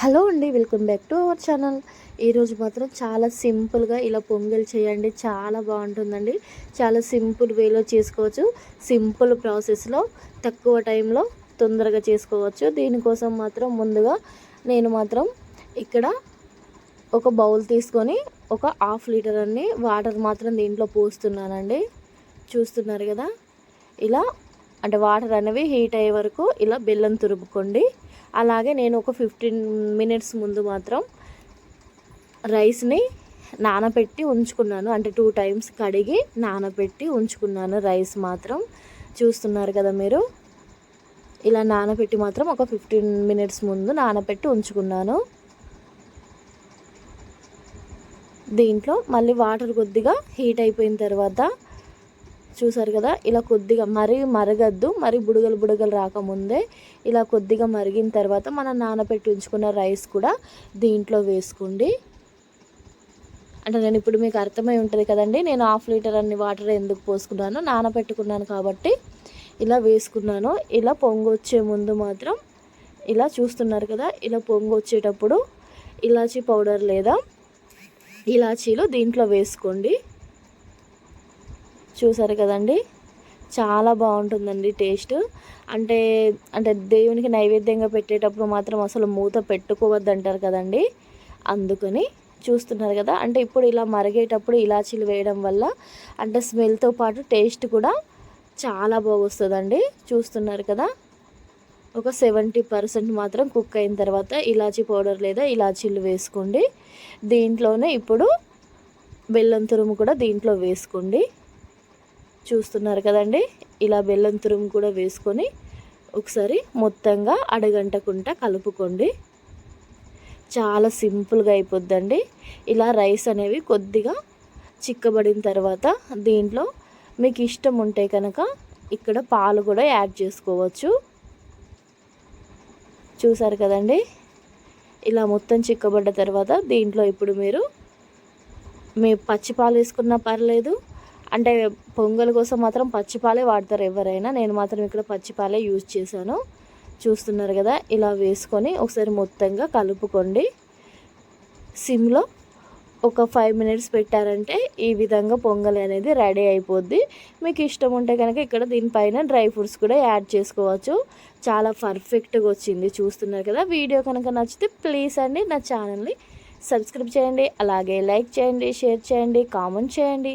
Hello అండి welcome back to our channel. ఈరోజు మాత్రం చాలా సింపుల్గా ఇలా పొంగల్ చేయండి. చాలా బాగుంటుందండి. చాలా సింపుల్ వేలో చేసుకోవచ్చు. సింపుల్ ప్రాసెస్లో తక్కువ టైంలో తొందరగా చేసుకోవచ్చు. దీనికోసం మాత్రం ముందుగా నేను మాత్రం ఇక్కడ ఒక బౌల్ తీసుకొని ఒక హాఫ్ లీటర్ అన్ని వాటర్ మాత్రం దీంట్లో పోస్తున్నానండి. చూస్తున్నారు కదా? ఇలా అంటే వాటర్ అనేవి హీట్ అయ్యే వరకు ఇలా బెల్లం తురుపుకోండి. అలాగే నేను ఒక ఫిఫ్టీన్ మినిట్స్ ముందు మాత్రం రైస్ని నానబెట్టి ఉంచుకున్నాను. అంటే టూ టైమ్స్ కడిగి నానబెట్టి ఉంచుకున్నాను రైస్ మాత్రం. చూస్తున్నారు కదా మీరు? ఇలా నానబెట్టి మాత్రం ఒక ఫిఫ్టీన్ మినిట్స్ ముందు నానబెట్టి ఉంచుకున్నాను. దీంట్లో మళ్ళీ వాటర్ కొద్దిగా హీట్ అయిపోయిన తర్వాత చూసారు కదా ఇలా కొద్దిగా మరీ మరగద్దు మరి బుడగలు బుడగలు రాకముందే ఇలా కొద్దిగా మరిగిన తర్వాత మనం నానబెట్టి ఉంచుకున్న రైస్ కూడా దీంట్లో వేసుకోండి. అంటే నేను ఇప్పుడు మీకు అర్థమై ఉంటుంది కదండి నేను హాఫ్ లీటర్ అన్ని వాటర్ ఎందుకు పోసుకున్నాను నానబెట్టుకున్నాను కాబట్టి ఇలా వేసుకున్నాను. ఇలా పొంగు వచ్చే ముందు మాత్రం ఇలా చూస్తున్నారు కదా ఇలా పొంగు వచ్చేటప్పుడు ఇలాచీ పౌడర్ లేదా ఇలాచీలు దీంట్లో వేసుకోండి. చూసారు కదండి? చాలా బాగుంటుందండి టేస్ట్. అంటే అంటే దేవునికి నైవేద్యంగా పెట్టేటప్పుడు మాత్రం అసలు మూత పెట్టుకోవద్దు అంటారు కదండి? అందుకని చూస్తున్నారు కదా. అంటే ఇప్పుడు ఇలా మరిగేటప్పుడు ఇలాచీలు వేయడం వల్ల అంటే స్మెల్తో పాటు టేస్ట్ కూడా చాలా బాగొస్తుందండి. చూస్తున్నారు కదా? ఒక సెవెంటీ పర్సెంట్ మాత్రం కుక్ అయిన తర్వాత ఇలాచీ పౌడర్ లేదా ఇలాచీలు వేసుకోండి. దీంట్లోనే ఇప్పుడు బెల్లం తురుము కూడా దీంట్లో వేసుకోండి. చూస్తున్నారు కదండి. ఇలా బెల్లం తురుము కూడా వేసుకొని ఒకసారి మొత్తంగా అడగంటకుంట కలుపుకోండి. చాలా సింపుల్గా అయిపోద్దండి. ఇలా రైస్ అనేవి కొద్దిగా చిక్కబడిన తర్వాత దీంట్లో మీకు ఇష్టం ఉంటే కనుక ఇక్కడ పాలు కూడా యాడ్ చేసుకోవచ్చు. చూసారు కదండి. ఇలా మొత్తం చిక్కబడ్డ తర్వాత దీంట్లో ఇప్పుడు మీరు మీ పచ్చి పాలు వేసుకున్నా పర్లేదు అంటే పొంగల్ కోసం మాత్రం పచ్చిపాలే వాడతారు ఎవరైనా. నేను మాత్రం ఇక్కడ పచ్చిపాలే యూజ్ చేశాను. చూస్తున్నారు కదా ఇలా వేసుకొని ఒకసారి మొత్తంగా కలుపుకోండి. సిమ్లో ఒక ఫైవ్ మినిట్స్ పెట్టారంటే ఈ విధంగా పొంగల్ అనేది రెడీ అయిపోద్ది. మీకు ఇష్టం ఉంటే కనుక ఇక్కడ దీనిపైన డ్రై ఫ్రూట్స్ కూడా యాడ్ చేసుకోవచ్చు. చాలా పర్ఫెక్ట్గా వచ్చింది చూస్తున్నారు కదా. వీడియో కనుక నచ్చితే ప్లీజ్ అండి నా ఛానల్ని సబ్స్క్రైబ్ చేయండి. అలాగే లైక్ చేయండి షేర్ చేయండి కామెంట్ చేయండి.